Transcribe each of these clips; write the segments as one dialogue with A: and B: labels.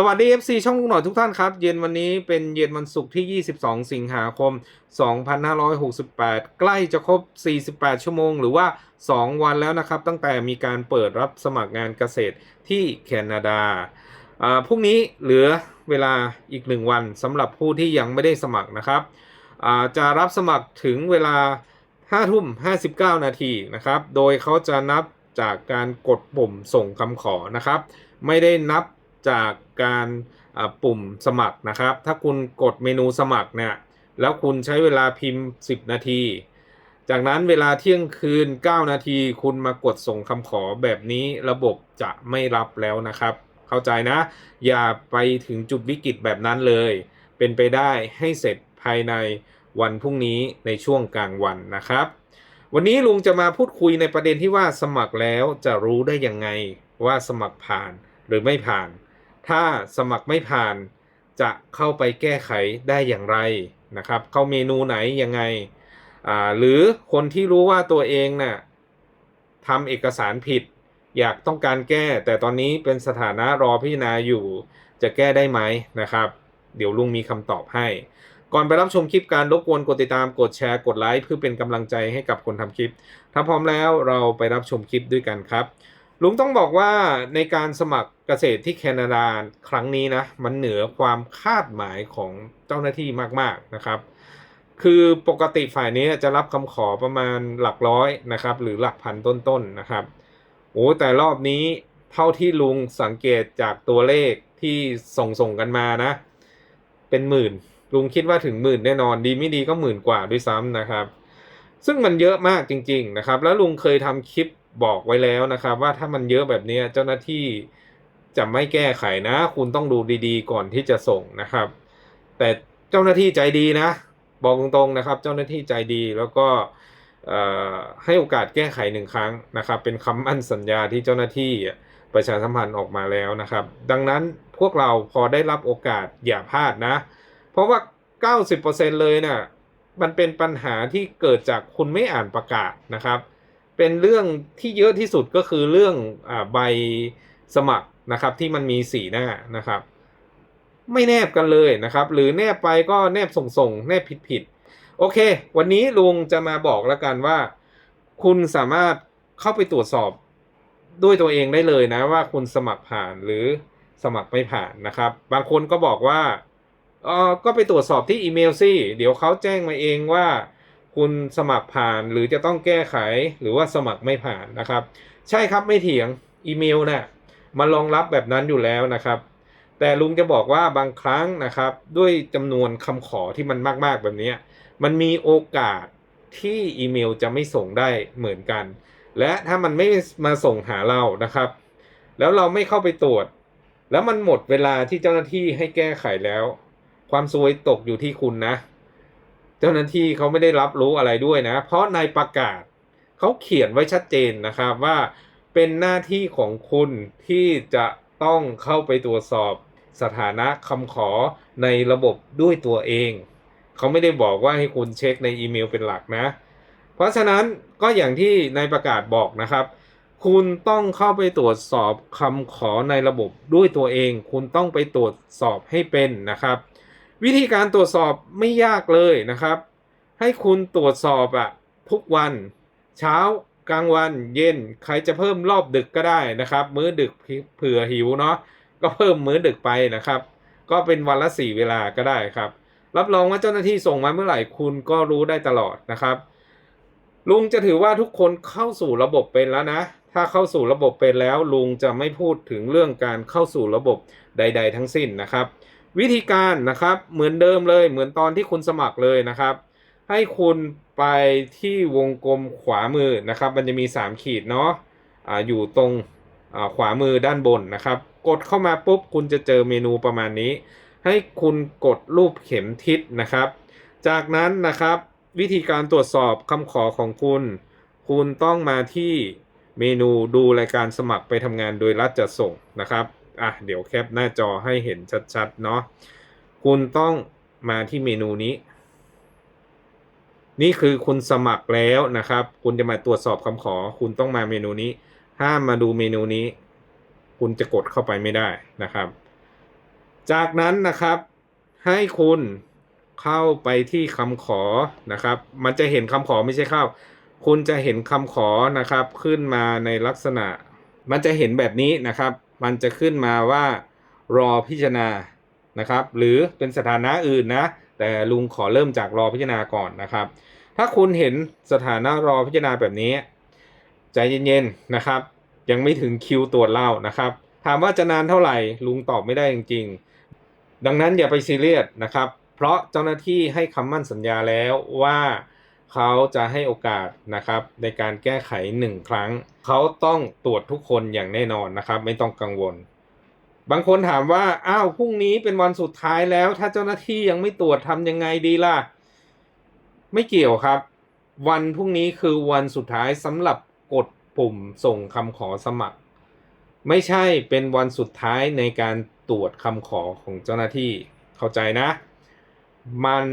A: สวัสดี FC ช่องลุงหน่อยทุกท่านครับ เย็นวันนี้เป็นเย็นวันศุกร์ที่ 22 สิงหาคม 2568 ใกล้จะครบ 48 ชั่วโมง หรือว่า 2 วันแล้วนะครับ ตั้งแต่มีการเปิดรับสมัครงานเกษตรที่แคนาดาพรุ่งนี้เหลือเวลาอีก 1 วันสำหรับผู้ที่ยังไม่ได้สมัครนะครับ จะรับสมัครถึงเวลา 5 ทุ่ม 59 นาทีนะครับ โดยเขาจะนับจากการกดปุ่มส่งคำขอนะครับ ไม่ได้นับ จากการปุ่มสมัครนะครับ ถ้าคุณกดเมนูสมัครเนี่ย แล้วคุณใช้เวลาพิมพ์ 10 นาที จากนั้นเวลาเที่ยงคืน 9 นาที คุณมากดส่งคำขอแบบนี้ระบบจะไม่รับแล้วนะครับ เข้าใจนะ อย่าไปถึงจุดวิกฤตแบบนั้นเลย เป็นไปได้ให้เสร็จภายในวันพรุ่งนี้ในช่วงกลางวันนะครับ วันนี้ลุงจะมาพูดคุยในประเด็นที่ว่าสมัครแล้วจะรู้ได้ยังไงว่าสมัครผ่านหรือไม่ผ่าน ถ้าสมัครไม่ผ่านจะเข้าไปแก้ไขได้อย่างไรนะครับ เข้าเมนูไหนยังไง หรือคนที่รู้ว่าตัวเองน่ะทำเอกสารผิด อยากต้องการแก้ แต่ตอนนี้เป็นสถานะรอพิจารณาอยู่จะแก้ได้ไหมนะครับ เดี๋ยวลุงมีคำตอบให้ ก่อนไปรับชมคลิปการรบกวนกดติดตามกดแชร์กดไลค์เพื่อเป็นกำลังใจให้กับคนทำคลิป ถ้าพร้อมแล้วเราไปรับชมคลิปด้วยกันครับ ลุงต้องบอกว่าในการสมัครเกษตรที่แคนาดาครั้งนี้นะ มันเหนือความคาดหมายของเจ้าหน้าที่มาก ๆ นะครับ คือปกติฝ่ายนี้จะรับคำขอประมาณหลักร้อยนะครับ หรือหลักพันต้นๆนะครับ โอ้แต่รอบนี้เท่าที่ลุงสังเกตจากตัวเลขที่ส่งส่งกันมานะ เป็นหมื่น ลุงคิดว่าถึงหมื่นแน่นอนดีไม่ดีก็หมื่นกว่าด้วยซ้ำนะครับ ซึ่งมันเยอะมากจริง ๆ นะครับ แล้วลุงเคยทำคลิป บอกไว้แล้วนะครับ ว่าถ้ามันเยอะแบบนี้เจ้าหน้าที่จะไม่แก้ไขนะ คุณต้องดูดีๆ ก่อนที่จะส่งนะครับ แต่เจ้าหน้าที่ใจดีนะ บอกตรงๆนะครับ เจ้าหน้าที่ใจดีแล้วก็ให้โอกาสแก้ไขหนึ่งครั้งนะครับ เป็นคำมั่นสัญญาที่เจ้าหน้าที่ประชาสัมพันธ์ออกมาแล้วนะครับ ดังนั้นพวกเราพอได้รับโอกาสอย่าพลาดนะ เพราะว่า 90%เลยน่ะมันเป็นปัญหาที่เกิดจากคุณไม่อ่านประกาศนะครับ เป็นเรื่องที่เยอะที่สุดก็คือเรื่องอใบสมัครนะครับที่มันมีสีหน้านะครับ ไม่แนบกันเลยนะครับ หรือแนบไปก็แนบส่งๆ แนบผิดๆ โอเค วันนี้ลุงจะมาบอกแล้วกันว่า คุณสามารถเข้าไปตรวจสอบด้วยตัวเองได้เลยนะว่าคุณสมัครผ่านหรือสมัครไม่ผ่านนะครับ บางคนก็บอกว่าเออก็ไปตรวจสอบที่อีเมลสิเดี๋ยวเขาแจ้งมาเองว่า คุณสมัครผ่านหรือจะต้องแก้ไขหรือว่าสมัครไม่ผ่านนะครับ ใช่ครับไม่เถียงอีเมลน่ะมันรองรับแบบนั้นอยู่แล้วนะครับ แต่ลุงจะบอกว่าบางครั้งนะครับ ด้วยจำนวนคำขอที่มันมากๆแบบนี้ มันมีโอกาสที่อีเมลจะไม่ส่งได้เหมือนกัน และถ้ามันไม่มาส่งหาเรานะครับ แล้วเราไม่เข้าไปตรวจ แล้วมันหมดเวลาที่เจ้าหน้าที่ให้แก้ไขแล้ว ความซวยตกอยู่ที่คุณนะ เจ้าหน้าที่เขาไม่ได้รับรู้อะไรด้วยนะ เพราะในประกาศเขาเขียนไว้ชัดเจนนะครับว่าเป็นหน้าที่ของคุณที่จะต้องเข้าไปตรวจสอบสถานะคำขอในระบบด้วยตัวเอง เขาไม่ได้บอกว่าให้คุณเช็คในอีเมลเป็นหลักนะ เพราะฉะนั้นก็อย่างที่ในประกาศบอกนะครับ คุณต้องเข้าไปตรวจสอบคำขอในระบบด้วยตัวเอง คุณต้องไปตรวจสอบให้เป็นนะครับ วิธีการตรวจสอบไม่ยากเลยนะครับ ให้คุณตรวจสอบอะทุกวัน เช้ากลางวันเย็นใครจะเพิ่มรอบดึกก็ได้นะครับ มื้อดึกเผื่อหิวเนาะก็เพิ่มมื้อดึกไปนะครับ ก็เป็นวันละสี่เวลาก็ได้ครับ รับรองว่าเจ้าหน้าที่ส่งมาเมื่อไหร่คุณก็รู้ได้ตลอดนะครับ ลุงจะถือว่าทุกคนเข้าสู่ระบบเป็นแล้วนะ ถ้าเข้าสู่ระบบเป็นแล้วลุงจะไม่พูดถึงเรื่องการเข้าสู่ระบบใด ๆ ทั้งสิ้นนะครับ วิธีการนะครับเหมือนเดิมเลยเหมือนตอนที่คุณสมัครเลยนะครับ ให้คุณไปที่วงกลมขวามือนะครับ มันจะมี 3 ขีดเนาะอ่าอยู่ตรงอ่าขวามือด้านบนนะครับ กดเข้ามาปุ๊บคุณจะเจอเมนูประมาณนี้ ให้คุณกดรูปเข็มทิศนะครับ จากนั้นนะครับวิธีการตรวจสอบคำขอของคุณ คุณต้องมาที่เมนูดูรายการสมัครไปทำงานโดยรัฐจัดส่งนะครับ อะเดี๋ยวแคปหน้าจอให้เห็นชัดๆเนาะคุณต้องมาที่เมนูนี้ นี่คือคุณสมัครแล้วนะครับ คุณจะมาตรวจสอบคำขอ คุณต้องมาเมนูนี้ ห้ามมาดูเมนูนี้ คุณจะกดเข้าไปไม่ได้นะครับ จากนั้นนะครับให้คุณเข้าไปที่คำขอนะครับ มันจะเห็นคำขอไม่ใช่เข้า คุณจะเห็นคำขอนะครับ ขึ้นมาในลักษณะ มันจะเห็นแบบนี้นะครับ มันจะขึ้นมาว่ารอพิจารณานะครับ หรือเป็นสถานะอื่นนะ แต่ลุงขอเริ่มจากรอพิจารณาก่อนนะครับ ถ้าคุณเห็นสถานะรอพิจารณาแบบนี้ ใจเย็นๆนะครับ ยังไม่ถึงคิวตรวจเล่านะครับ ถามว่าจะนานเท่าไหร่ลุงตอบไม่ได้จริงๆ ดังนั้นอย่าไปซีเรียสนะครับ เพราะเจ้าหน้าที่ให้คำมั่นสัญญาแล้วว่า เขาจะให้โอกาสนะครับในการแก้ไขหนึ่งครั้ง เขาต้องตรวจทุกคนอย่างแน่นอนนะครับ ไม่ต้องกังวล บางคนถามว่าอ้าวพรุ่งนี้เป็นวันสุดท้ายแล้ว ถ้าเจ้าหน้าที่ยังไม่ตรวจทำยังไงดีล่ะ ไม่เกี่ยวครับ วันพรุ่งนี้คือวันสุดท้ายสำหรับกดปุ่มส่งคำขอสมัคร ไม่ใช่เป็นวันสุดท้ายในการตรวจคำขอของเจ้าหน้าที่เข้าใจนะ มัน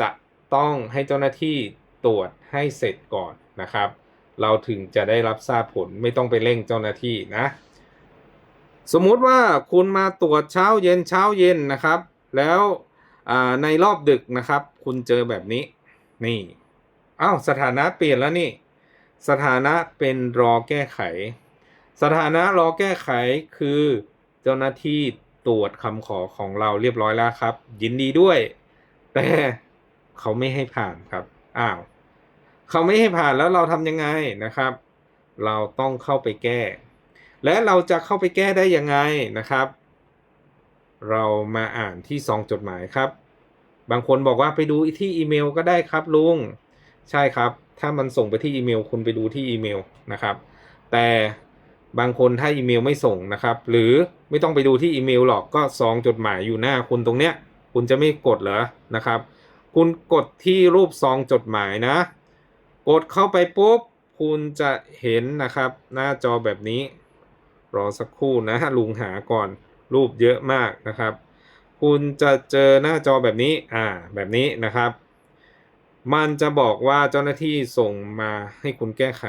A: จะต้องให้เจ้าหน้าที่ ตรวจให้เสร็จก่อนนะครับ เราถึงจะได้รับทราบผลไม่ต้องไปเร่งเจ้าหน้าที่นะ สมมุติว่าคุณมาตรวจเช้าเย็นเช้าเย็นนะครับ แล้วในรอบดึกนะครับ คุณเจอแบบนี้นี่อ้าวสถานะเปลี่ยนแล้วนี่ สถานะเป็นรอแก้ไข สถานะรอแก้ไขคือเจ้าหน้าที่ตรวจคำขอของเราเรียบร้อยแล้วครับ ยินดีด้วย แต่เขาไม่ให้ผ่านครับ อ้าว เขาไม่ให้ผ่านแล้วเราทำยังไงนะครับ เราต้องเข้าไปแก้ และเราจะเข้าไปแก้ได้ยังไงนะครับ เรามาอ่านที่ซองจดหมายครับ บางคนบอกว่าไปดูที่อีเมลก็ได้ครับลุงใช่ครับ ถ้ามันส่งไปที่อีเมล คุณไปดูที่อีเมลนะครับ แต่บางคนถ้าอีเมลไม่ส่งนะครับ หรือไม่ต้องไปดูที่อีเมลหรอกก็ซองจดหมายอยู่หน้าคุณตรงเนี้ย คุณจะไม่กดเหรอนะครับ คุณกดที่รูปซองจดหมายนะ กดเข้าไปปุ๊บ คุณจะเห็นนะครับ หน้าจอแบบนี้ รอสักครู่นะลุงหาก่อนรูปเยอะมากนะครับ คุณจะเจอหน้าจอแบบนี้อ่าแบบนี้นะครับ มันจะบอกว่าเจ้าหน้าที่ส่งมาให้คุณแก้ไข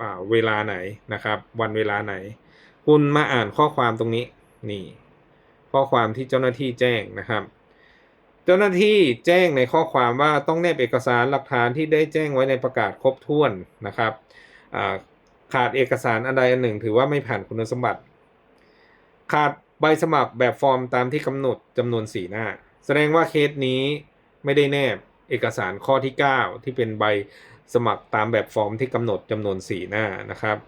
A: อ่าเวลาไหนนะครับ วันเวลาไหน คุณมาอ่านข้อความตรงนี้นี่ ข้อความที่เจ้าหน้าที่แจ้งนะครับ เจ้าหน้าที่แจ้งในข้อความว่าต้องแนบเอกสารหลักฐานที่ได้แจ้งไว้ในประกาศครบถ้วนนะครับขาดเอกสารอันใดอันหนึ่ง ถือว่าไม่ผ่านคุณสมบัติ ขาดใบสมัครแบบฟอร์มตามที่กำหนดจำนวนสี่หน้า แสดงว่าเคสนี้ไม่ได้แนบเอกสารข้อที่ 9 ที่เป็นใบสมัครตามแบบฟอร์มที่กำหนดจำนวนสี่หน้านะครับ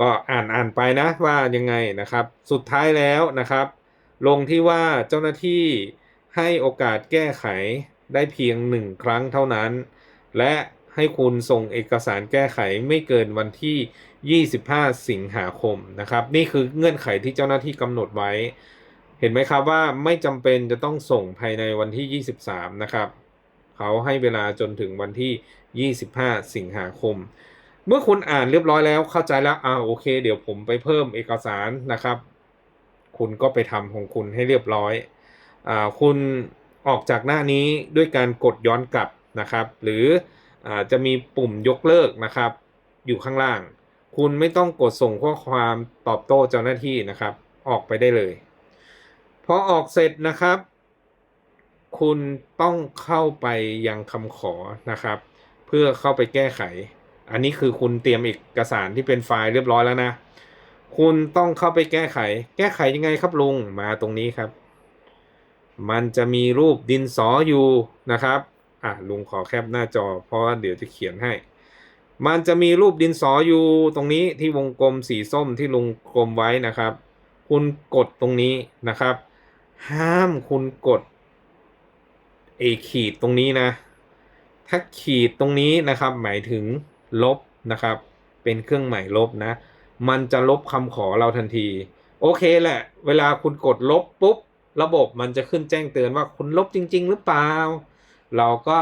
A: ก็อ่านอ่านไปนะว่ายังไงนะครับ สุดท้ายแล้วนะครับ ลงที่ว่าเจ้าหน้าที่ ให้โอกาสแก้ไขได้เพียงหนึ่งครั้งเท่านั้น และให้คุณส่งเอกสารแก้ไขไม่เกินวันที่ 25 สิงหาคมนะครับ นี่คือเงื่อนไขที่เจ้าหน้าที่กำหนดไว้ เห็นไหมครับว่าไม่จำเป็นจะต้องส่งภายในวันที่ 23 นะครับ เขาให้เวลาจนถึงวันที่ 25 สิงหาคม เมื่อคุณอ่านเรียบร้อยแล้วเข้าใจแล้วอ่าโอเค เดี๋ยวผมไปเพิ่มเอกสารนะครับ คุณก็ไปทำของคุณให้เรียบร้อย คุณออกจากหน้านี้ด้วยการกดย้อนกลับนะครับ หรืออจะมีปุ่มยกเลิกนะครับ อยู่ข้างล่าง คุณไม่ต้องกดส่งข้อความตอบโต้เจ้าหน้าที่นะครับ ออกไปได้เลย พอออกเสร็จนะครับ คุณต้องเข้าไปยังคำขอนะครับ เพื่อเข้าไปแก้ไข อันนี้คือคุณเตรียมเอกสารที่เป็นไฟล์เรียบร้อยแล้วนะ คุณต้องเข้าไปแก้ไข แก้ไขยังไงครับลุงมาตรงนี้ครับ มันจะมีรูปดินสออยู่นะครับอะลุงขอแคปหน้าจอ เพราะว่าเดี๋ยวจะเขียนให้ มันจะมีรูปดินสออยู่ตรงนี้ที่วงกลมสีส้มที่ลุงกลมไว้นะครับ คุณกดตรงนี้นะครับ ห้ามคุณกดเอขีดตรงนี้นะ ถ้าขีดตรงนี้นะครับ หมายถึงลบนะครับ เป็นเครื่องหมายลบนะ มันจะลบคำขอเราทันที โอเคแหละ เวลาคุณกดลบปุ๊บ ระบบมันจะขึ้นแจ้งเตือนว่าคุณลบจริง ๆ หรือเปล่า เราก็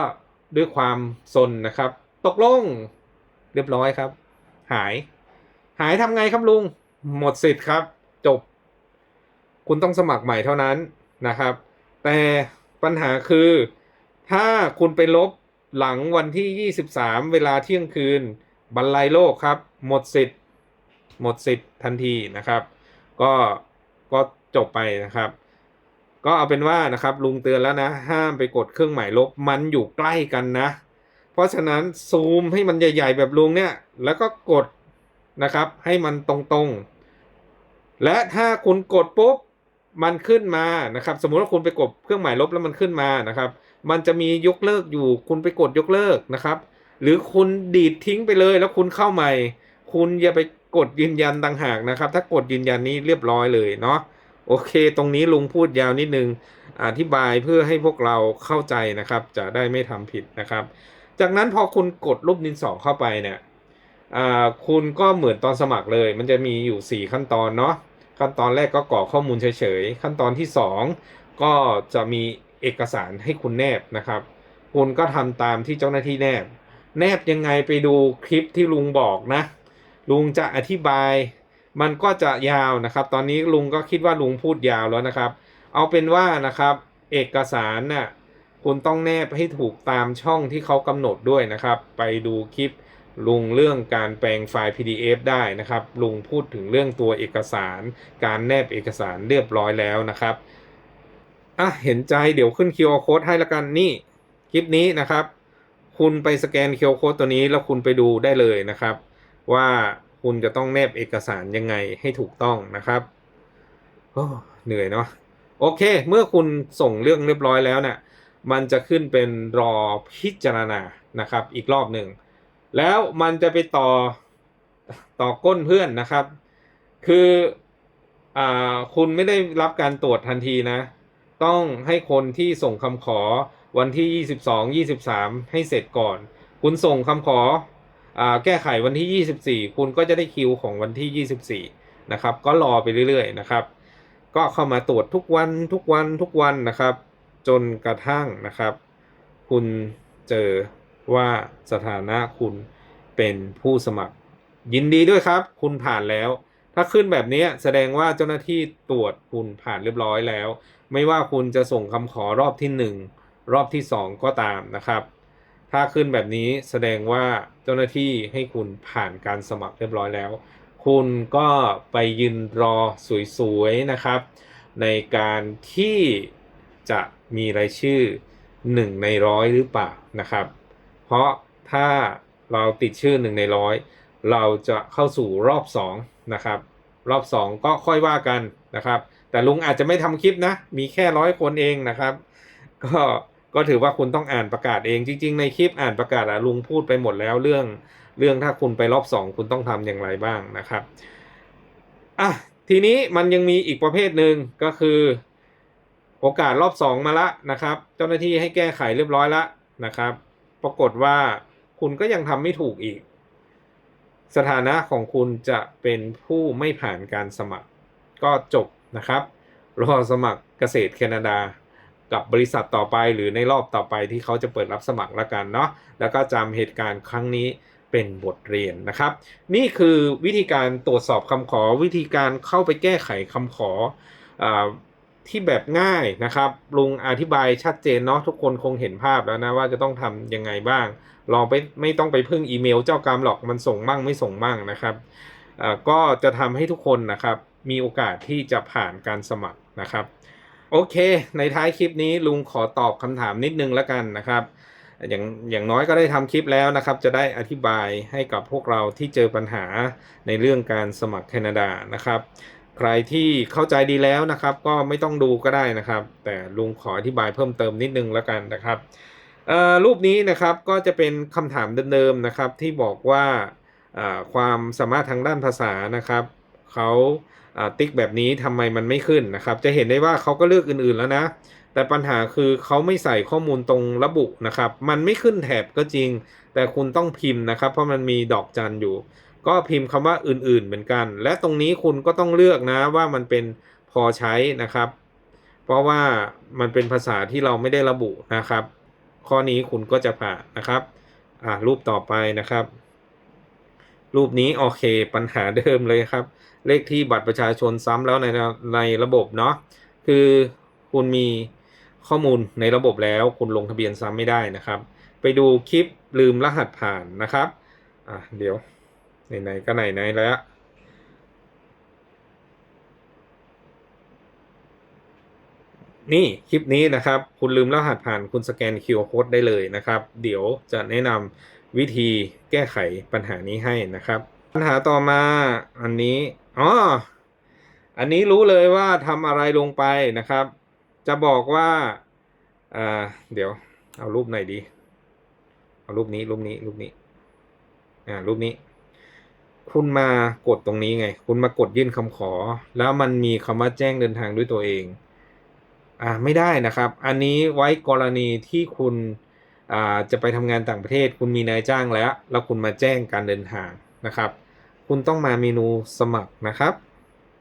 A: ด้วยความสนนะครับ ตกลง เรียบร้อยครับ หาย หายทำไงครับลุง หมดสิทธิ์ครับ จบ คุณต้องสมัครใหม่เท่านั้นนะครับ แต่ปัญหาคือ ถ้าคุณไปลบหลังวันที่ 23 เวลาเที่ยงคืน บรรลัยโลกครับ หมดสิทธิ์ หมดสิทธิ์ทันทีนะครับ ก็ก็จบไปนะครับ ก็เอาเป็นว่านะครับลุงเตือนแล้วนะ ห้ามไปกดเครื่องหมายลบมันอยู่ใกล้กันนะ เพราะฉะนั้นซูมให้มันใหญ่ๆแบบลุงเนี่ย แล้วก็กดนะครับให้มันตรงๆ และถ้าคุณกดปุ๊บมันขึ้นมานะครับ สมมุติว่าคุณไปกดเครื่องหมายลบแล้วมันขึ้นมานะครับ มันจะมียกเลิกอยู่คุณไปกดยกเลิกนะครับ หรือคุณดีดทิ้งไปเลยแล้วคุณเข้าใหม่ คุณอย่าไปกดยืนยันต่างหากนะครับ ถ้ากดยืนยันนี้เรียบร้อยเลยเนาะ โอเค ตรงนี้ลุงพูดยาวนิดนึง อธิบายเพื่อให้พวกเราเข้าใจนะครับ จะได้ไม่ทำผิดนะครับ จากนั้นพอคุณกดรูปดินสอเข้าไปเนี่ยคุณก็เหมือนตอนสมัครเลย มันจะมีอยู่ 4 ขั้นตอนเนาะ ขั้นตอนแรกก็กรอกข้อมูลเฉยๆ ขั้นตอนที่ 2 ก็จะมีเอกสารให้คุณแนบนะครับ คุณก็ทำตามที่เจ้าหน้าที่แนบ แนบยังไงไปดูคลิปที่ลุงบอกนะ ลุงจะอธิบาย มันก็จะยาวนะครับ ตอนนี้ลุงก็คิดว่าลุงพูดยาวแล้วนะครับ เอาเป็นว่านะครับ เอกสารน่ะคุณต้องแนบให้ถูกตามช่องที่เขากำหนดด้วยนะครับ ไปดูคลิปลุงเรื่องการแปลงไฟล์ PDF ได้นะครับ ลุงพูดถึงเรื่องตัวเอกสาร การแนบเอกสารเรียบร้อยแล้วนะครับอะเห็นใจเดี๋ยวขึ้น QR code ให้ละกันนี่คลิปนี้นะครับ คุณไปสแกน QR code ตัวนี้แล้วคุณไปดูได้เลยนะครับ ว่า คุณจะต้องแนบเอกสารยังไงให้ถูกต้องนะครับโอ้เหนื่อยเนาะโอเค เมื่อคุณส่งเรื่องเรียบร้อยแล้วเนะี่ยมันจะขึ้นเป็นรอพิจารณานะครับ อีกรอบหนึ่ง แล้วมันจะไปต่อต่อก้นเพื่อนนะครับ คืออ่าคุณไม่ได้รับการตรวจทันทีนะ ต้องให้คนที่ส่งคำขอวันที่ 22 23 ให้เสร็จก่อน คุณส่งคำขอ แก้ไขวันที่ 24 คุณก็จะได้คิวของวันที่ 24 นะครับ ก็รอไปเรื่อยๆนะครับ ก็เข้ามาตรวจทุกวันทุกวันทุกวันนะครับ จนกระทั่งนะครับ คุณเจอว่าสถานะคุณเป็นผู้สมัคร ยินดีด้วยครับ คุณผ่านแล้ว ถ้าขึ้นแบบนี้แสดงว่าเจ้าหน้าที่ตรวจคุณผ่านเรียบร้อยแล้ว ไม่ว่าคุณจะส่งคำขอรอบที่ 1 รอบที่ 2 ก็ตามนะครับ ถ้าขึ้นแบบนี้แสดงว่าเจ้าหน้าที่ให้คุณผ่านการสมัครเรียบร้อยแล้ว คุณก็ไปยืนรอสวยๆนะครับ ในการที่จะมีรายชื่อ 1 ในร้อยหรือเปล่านะครับ เพราะถ้าเราติดชื่อ 1 ในร้อยเราจะเข้าสู่รอบ2นะครับรอบ 2 ก็ค่อยว่ากันนะครับ แต่ลุงอาจจะไม่ทำคลิปนะ มีแค่ร้อยคนเองนะครับ ก็ ก็ถือว่าคุณต้องอ่านประกาศเองจริง ๆ ในคลิปอ่านประกาศอะลุงพูดไปหมดแล้วเรื่อง เรื่องถ้าคุณไปรอบ 2 คุณต้องทำอย่างไรบ้างนะครับอะทีนี้มันยังมีอีกประเภทหนึ่งก็คือ โอกาสรอบ 2 มาละนะครับ เจ้าหน้าที่ให้แก้ไขเรียบร้อยละนะครับ ปรากฏว่าคุณก็ยังทำไม่ถูกอีก สถานะของคุณจะเป็นผู้ไม่ผ่านการสมัคร ก็จบนะครับ รอสมัครเกษตรแคนาดา กับบริษัทต่อไปหรือในรอบต่อไปที่เขาจะเปิดรับสมัครละกันเนาะแล้วก็จำเหตุการณ์ครั้งนี้เป็นบทเรียนนะครับ นี่คือวิธีการตรวจสอบคำขอวิธีการเข้าไปแก้ไขคำขออที่แบบง่ายนะครับลุงอธิบายชัดเจนเนาะทุกคนคงเห็นภาพแล้วนะว่าจะต้องทำยังไงบ้างลองไปไม่ต้องไปพึ่งอีเมลเจ้ากรรมหรอกมันส่งมั่งไม่ส่งมั่งนะครับก็จะทำให้ทุกคนนะครับมีโอกาสที่จะผ่านการสมัครนะครับ โอเค ในท้ายคลิปนี้ลุงขอตอบคำถามนิดนึงแล้วกันนะครับ อย่างอย่างน้อยก็ได้ทำคลิปแล้วนะครับ จะได้อธิบายให้กับพวกเราที่เจอปัญหาในเรื่องการสมัครแคนาดานะครับ ใครที่เข้าใจดีแล้วนะครับ ก็ไม่ต้องดูก็ได้นะครับ แต่ลุงขออธิบายเพิ่มเติมนิดนึงแล้วกันนะครับรูปนี้นะครับก็จะเป็นคำถามเดิมๆนะครับที่บอกว่าความสามารถทางด้านภาษานะครับ เขาติ๊กแบบนี้ทำไมมันไม่ขึ้นนะครับ จะเห็นได้ว่าเขาก็เลือกอื่นๆแล้วนะ แต่ปัญหาคือเขาไม่ใส่ข้อมูลตรงระบุนะครับ มันไม่ขึ้นแถบก็จริง แต่คุณต้องพิมพ์นะครับ เพราะมันมีดอกจันอยู่ ก็พิมพ์คำว่าอื่นๆเหมือนกัน และตรงนี้คุณก็ต้องเลือกนะว่ามันเป็นพอใช้นะครับ เพราะว่ามันเป็นภาษาที่เราไม่ได้ระบุนะครับ ข้อนี้คุณก็จะผ่านนะครับอ่ารูปต่อไปนะครับ รูปนี้โอเคปัญหาเดิมเลยครับ เลขที่บัตรประชาชนซ้ำแล้วในในระบบเนาะคือคุณมีข้อมูลในระบบแล้วคุณลงทะเบียนซ้ำไม่ได้นะครับ ไปดูคลิปลืมรหัสผ่านนะครับอะเดี๋ยวไหนๆก็ไหนๆแล้วนี่คลิปนี้นะครับ คุณลืมรหัสผ่านคุณสแกน QR Code ได้เลยนะครับ เดี๋ยวจะแนะนำวิธีแก้ไขปัญหานี้ให้นะครับ ปัญหาต่อมาอันนี้ อ๋อ อันนี้รู้เลยว่าทำอะไรลงไปนะครับ จะบอกว่าอ่าเดี๋ยว เอารูปไหนดี เอารูปนี้รูปนี้รูปนี้ อ่ารูปนี้ คุณมากดตรงนี้ไง คุณมากดยื่นคำขอ แล้วมันมีคำว่าแจ้งเดินทางด้วยตัวเองอ่าไม่ได้นะครับ อันนี้ไว้กรณีที่คุณอ่าจะไปทำงานต่างประเทศ คุณมีนายจ้างแล้ว แล้วคุณมาแจ้งการเดินทางนะครับ คุณต้องมาเมนูสมัครนะครับ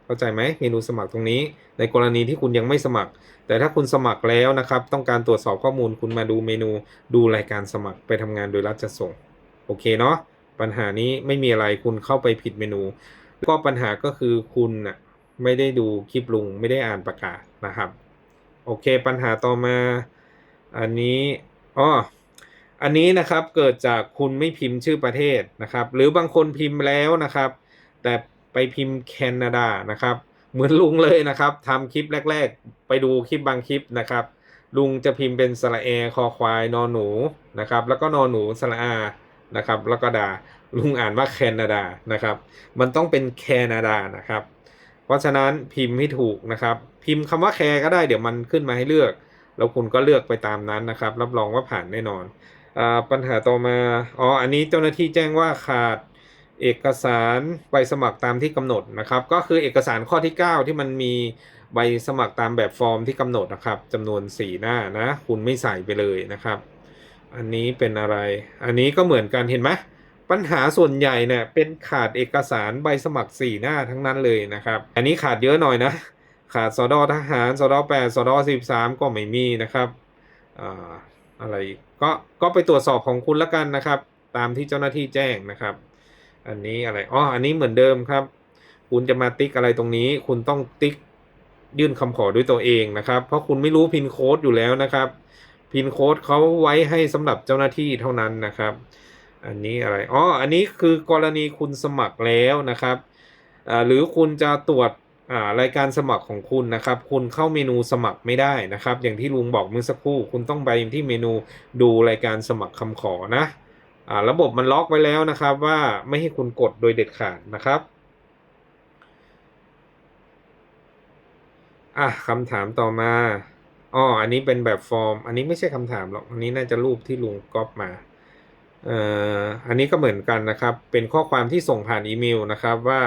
A: เข้าใจไหมเมนูสมัครตรงนี้ ในกรณีที่คุณยังไม่สมัคร แต่ถ้าคุณสมัครแล้วนะครับ ต้องการตรวจสอบข้อมูลคุณมาดูเมนูดูรายการสมัครไปทำงานโดยรัฐจะส่ง โอเคเนาะปัญหานี้ไม่มีอะไรคุณเข้าไปผิดเมนู ก็ปัญหาก็คือคุณน่ะไม่ได้ดูคลิปลุงไม่ได้อ่านประกาศนะครับ โอเคปัญหาต่อมา อันนี้อ๋อ อันนี้นะครับเกิดจากคุณไม่พิมพ์ชื่อประเทศนะครับ หรือบางคนพิมพ์แล้วนะครับ แต่ไปพิมพ์แคนาดานะครับ เหมือนลุงเลยนะครับทำคลิปแรก ๆ ไปดูคลิปบางคลิปนะครับ ลุงจะพิมพ์เป็นสระแอคอควายนอหนูนะครับ แล้วก็นอหนูสระอานะครับ แล้วก็ดาลุงอ่านว่าแคนาดานะครับ มันต้องเป็นแคนาดานะครับ เพราะฉะนั้นพิมพ์ให้ถูกนะครับ พิมพ์คำว่าแคร์ก็ได้เดี๋ยวมันขึ้นมาให้เลือก แล้วคุณก็เลือกไปตามนั้นนะครับ รับรองว่าผ่านแน่นอน ปัญหาต่อมา อ๋อ อันนี้เจ้าหน้าที่แจ้งว่าขาดเอกสารใบสมัครตามที่กำหนดนะครับ ก็คือเอกสารข้อที่ 9 ที่มันมีใบสมัครตามแบบฟอร์มที่กำหนดนะครับจำนวน 4 หน้านะ คุณไม่ใส่ไปเลยนะครับ อันนี้เป็นอะไร อันนี้ก็เหมือนกันเห็นไหมปัญหาส่วนใหญ่เนี่ยเป็นขาดเอกสารใบสมัคร 4 หน้าทั้งนั้นเลยนะครับ อันนี้ขาดเยอะหน่อยนะ ขาดสอดอทหารสอดอ8สอดอ13ก็ไม่มีนะครับอ่า อะไรก็ก็ไปตรวจสอบของคุณละกันนะครับ ตามที่เจ้าหน้าที่แจ้งนะครับ อันนี้อะไรอ๋ออันนี้เหมือนเดิมครับ คุณจะมาติ๊กอะไรตรงนี้ คุณต้องติ๊กยื่นคำขอด้วยตัวเองนะครับ เพราะคุณไม่รู้พินโค้ดอยู่แล้วนะครับพินโค้ดเขาไว้ให้สำหรับเจ้าหน้าที่เท่านั้นนะครับ อันนี้อะไรอ๋ออันนี้คือกรณีคุณสมัครแล้วนะครับหรือคุณจะตรวจ รายการสมัครของคุณนะครับ คุณเข้าเมนูสมัครไม่ได้นะครับ อย่างที่ลุงบอกเมื่อสักครู่ คุณต้องไปที่เมนูดูรายการสมัครคำขอนะอ่าระบบมันล็อกไว้แล้วนะครับ ว่าไม่ให้คุณกดโดยเด็ดขาดนะครับอะคำถามต่อมาอ๋ออันนี้เป็นแบบฟอร์ม อันนี้ไม่ใช่คำถามหรอก อันนี้น่าจะรูปที่ลุงก๊อปมาเอ่ออันนี้ก็เหมือนกันนะครับ เป็นข้อความที่ส่งผ่านอีเมลนะครับว่า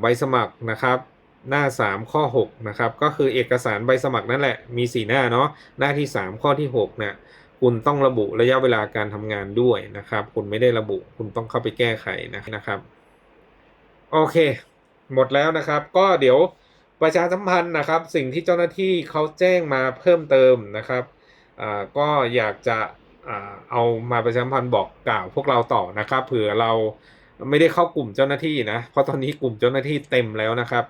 A: ใบสมัครนะครับ หน้า 3 ข้อ6นะครับก็คือเอกสารใบสมัครนั่นแหละมี 4 หน้าเนาะหน้าที่ 3 ข้อที่6เนี่ยคุณต้องระบุระยะเวลาการทำงานด้วยนะครับ คุณไม่ได้ระบุคุณต้องเข้าไปแก้ไขนะครับ โอเค หมดแล้วนะครับ ก็เดี๋ยวประชาสัมพันธ์นะครับ สิ่งที่เจ้าหน้าที่เขาแจ้งมาเพิ่มเติมนะครับอ่าก็อยากจะอ่าเอามาประชาสัมพันธ์บอกกล่าวพวกเราต่อนะครับ เผื่อเราไม่ได้เข้ากลุ่มเจ้าหน้าที่นะเพราะตอนนี้กลุ่มเจ้าหน้าที่เต็มแล้วนะครับ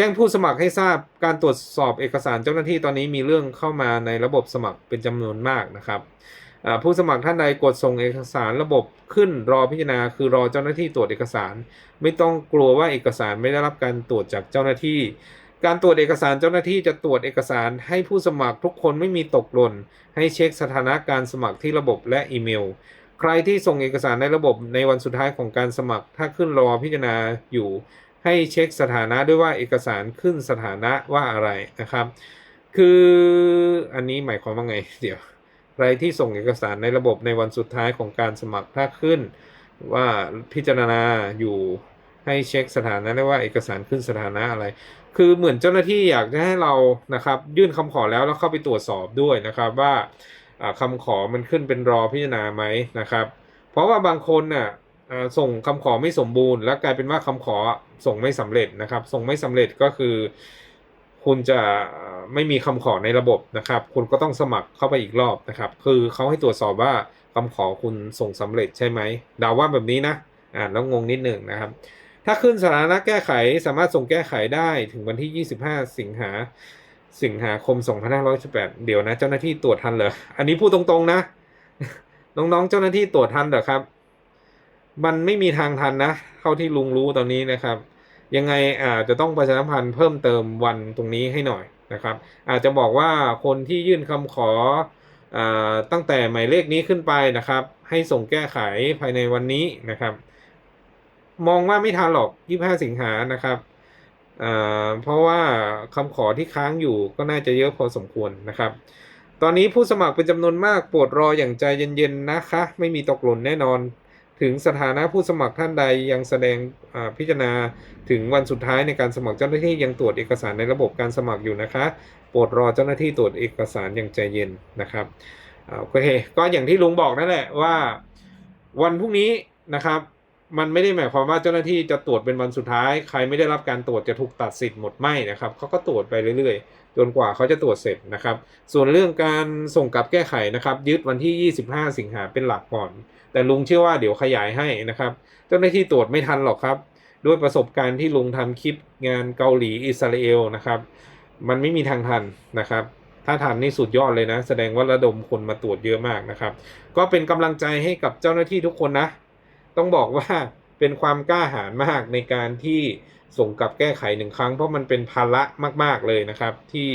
A: แจ้งผู้สมัครให้ทราบการตรวจสอบเอกสารเจ้าหน้าที่ตอนนี้มีเรื่องเข้ามาในระบบสมัครเป็นจำนวนมากนะครับผู้สมัครท่านใดกดส่งเอกสารระบบขึ้นรอพิจารณาคือรอเจ้าหน้าที่ตรวจเอกสาร ไม่ต้องกลัวว่าเอกสารไม่ได้รับการตรวจจากเจ้าหน้าที่ การตรวจเอกสารเจ้าหน้าที่จะตรวจเอกสารให้ผู้สมัครทุกคนไม่มีตกหล่น ให้เช็คสถานะการสมัครที่ระบบและอีเมล ใครที่ส่งเอกสารในระบบในวันสุดท้ายของการสมัคร ถ้าขึ้นรอพิจารณาอยู่ ให้เช็คสถานะด้วยว่าเอกสารขึ้นสถานะว่าอะไรนะครับ คืออันนี้หมายความว่าไง เดี๋ยวใครที่ส่งเอกสารในระบบในวันสุดท้ายของการสมัครถ้าขึ้น ว่าพิจารณาอยู่ให้เช็คสถานะได้ว่าเอกสารขึ้นสถานะอะไร คือเหมือนเจ้าหน้าที่อยากจะให้เรานะครับยื่นคำขอแล้วแล้วเข้าไปตรวจสอบด้วยนะครับว่าอ่าคำขอมันขึ้นเป็นรอพิจารณาไหมนะครับ เพราะว่าบางคนน่ะ ส่งคำขอไม่สมบูรณ์ แล้วกลายเป็นว่าคำขอส่งไม่สำเร็จนะครับ ส่งไม่สำเร็จก็คือ คุณจะไม่มีคำขอในระบบนะครับ คุณก็ต้องสมัครเข้าไปอีกรอบนะครับ คือเขาให้ตรวจสอบว่าคำขอคุณส่งสำเร็จใช่ไหมดาว่าแบบนี้นะอ่านแล้วงงนิดหนึ่งนะครับ ถ้าขึ้นสถานะแก้ไขสามารถส่งแก้ไขได้ถึงวันที่ 25 สิงหาสิงหาคม 2518 เดี๋ยวนะ เจ้าหน้าที่ตรวจทันเหรอ อันนี้พูดตรงๆนะ น้องๆ เจ้าหน้าที่ตรวจทันเหรอครับ มันไม่มีทางทันนะเท่าที่ลุงรู้ตอนนี้นะครับ ยังไงอาจจะต้องประชาสัมพันธ์เพิ่มเติมวันตรงนี้ให้หน่อยนะครับ อาจจะบอกว่าคนที่ยื่นคำขออตั้งแต่หมายเลขนี้ขึ้นไปนะครับ ให้ส่งแก้ไขภายในวันนี้นะครับ มองว่าไม่ทันหรอก 25 สิงหานะครับเพราะว่าคำขอที่ค้างอยู่ก็น่าจะเยอะพอสมควรนะครับ ตอนนี้ผู้สมัครเป็นจำนวนมากโปรดรออย่างใจเย็นๆนะคะ ไม่มีตกหล่นแน่นอน ถึงสถานะผู้สมัครท่านใดยังแสดงพิจารณาถึงวันสุดท้ายในการสมัครเจ้าหน้าที่ยังตรวจเอกสารในระบบการสมัครอยู่นะคะโปรดรอเจ้าหน้าที่ตรวจเอกสารอย่างใจเย็นนะครับอโอเคก็อย่างที่ลุงบอกนั่นแหละว่า วันพรุ่งนี้นะครับ มันไม่ได้หมายความว่าเจ้าหน้าที่จะตรวจเป็นวันสุดท้าย ใครไม่ได้รับการตรวจจะถูกตัดสิทธิ์หมดไม่นะครับเขาก็ตรวจไปเรื่อยๆ จนกว่าเขาจะตรวจเสร็จนะครับ ส่วนเรื่องการส่งกลับแก้ไขนะครับ ยึดวันที่ 25 สิงหาเป็นหลักก่อน แต่ลุงเชื่อว่าเดี๋ยวขยายให้นะครับ เจ้าหน้าที่ตรวจไม่ทันหรอกครับ ด้วยประสบการณ์ที่ลุงทำคลิปงานเกาหลีอิสราเอลนะครับ มันไม่มีทางทันนะครับถ้าทันนี่สุดยอดเลยนะ แสดงว่าระดมคนมาตรวจเยอะมากนะครับ ก็เป็นกำลังใจให้กับเจ้าหน้าที่ทุกคนนะ ต้องบอกว่าเป็นความกล้าหาญมากในการที่ส่งกลับแก้ไขหนึ่งครั้ง เพราะมันเป็นภาระมาก ๆเลยนะครับ ที่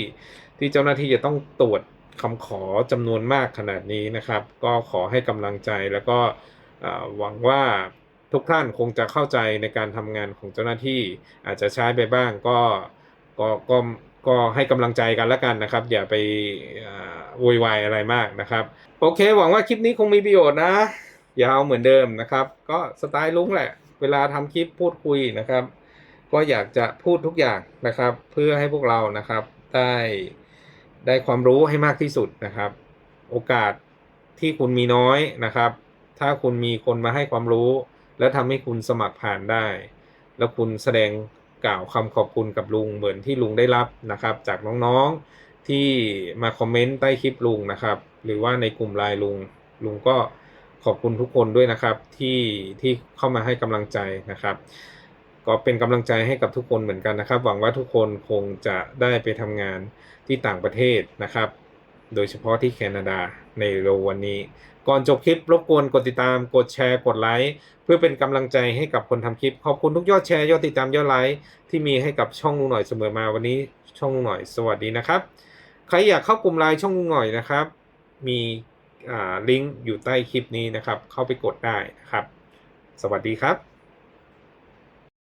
A: ที่เจ้าหน้าที่จะต้องตรวจคำขอจำนวนมากขนาดนี้นะครับ ก็ขอให้กำลังใจแล้วก็หวังว่าทุกท่านคงจะเข้าใจในการทำงานของเจ้าหน้าที่อาจจะใช้ไปบ้างก็ก็ก็ก็ให้กำลังใจกันล้วกันนะครับ อย่าไปเอ่อโวยวายอะไรมากนะครับ โอเค หวังว่าคลิปนี้คงมีประโยชน์นะ ยาวเหมือนเดิมนะครับ ก็สไตล์ลุงแหละ เวลาทำคลิปพูดคุยนะครับ ก็อยากจะพูดทุกอย่างนะครับ เพื่อให้พวกเรานะครับได้ได้ความรู้ให้มากที่สุดนะครับ โอกาสที่คุณมีน้อยนะครับ ถ้าคุณมีคนมาให้ความรู้ แล้วทำให้คุณสมัครผ่านได้ แล้วคุณแสดงกล่าวคำขอบคุณกับลุงเหมือนที่ลุงได้รับนะครับ จากน้องๆที่มาคอมเมนต์ใต้คลิปลุงนะครับ หรือว่าในกลุ่มไลน์ลุงลุงก็ ขอบคุณทุกคนด้วยนะครับที่ที่เข้ามาให้กำลังใจนะครับ ก็เป็นกำลังใจให้กับทุกคนเหมือนกันนะครับ หวังว่าทุกคนคงจะได้ไปทำงานที่ต่างประเทศนะครับ โดยเฉพาะที่แคนาดาในเร็ววันนี้ ก่อนจบคลิปรบกวนกดติดตามกดแชร์กดไลค์เพื่อเป็นกำลังใจให้กับคนทำคลิป ขอบคุณทุกยอดแชร์ยอดติดตามยอดไลค์ที่มีให้กับช่องลุงหน่อยเสมอมาวันนี้ช่องลุงหน่อยสวัสดีนะครับ ใครอยากเข้ากลุ่มไลน์ช่องลุงหน่อยนะครับ มี ลิงก์อยู่ใต้คลิปนี้นะครับ เข้าไปกดได้นะครับ สวัสดีครับ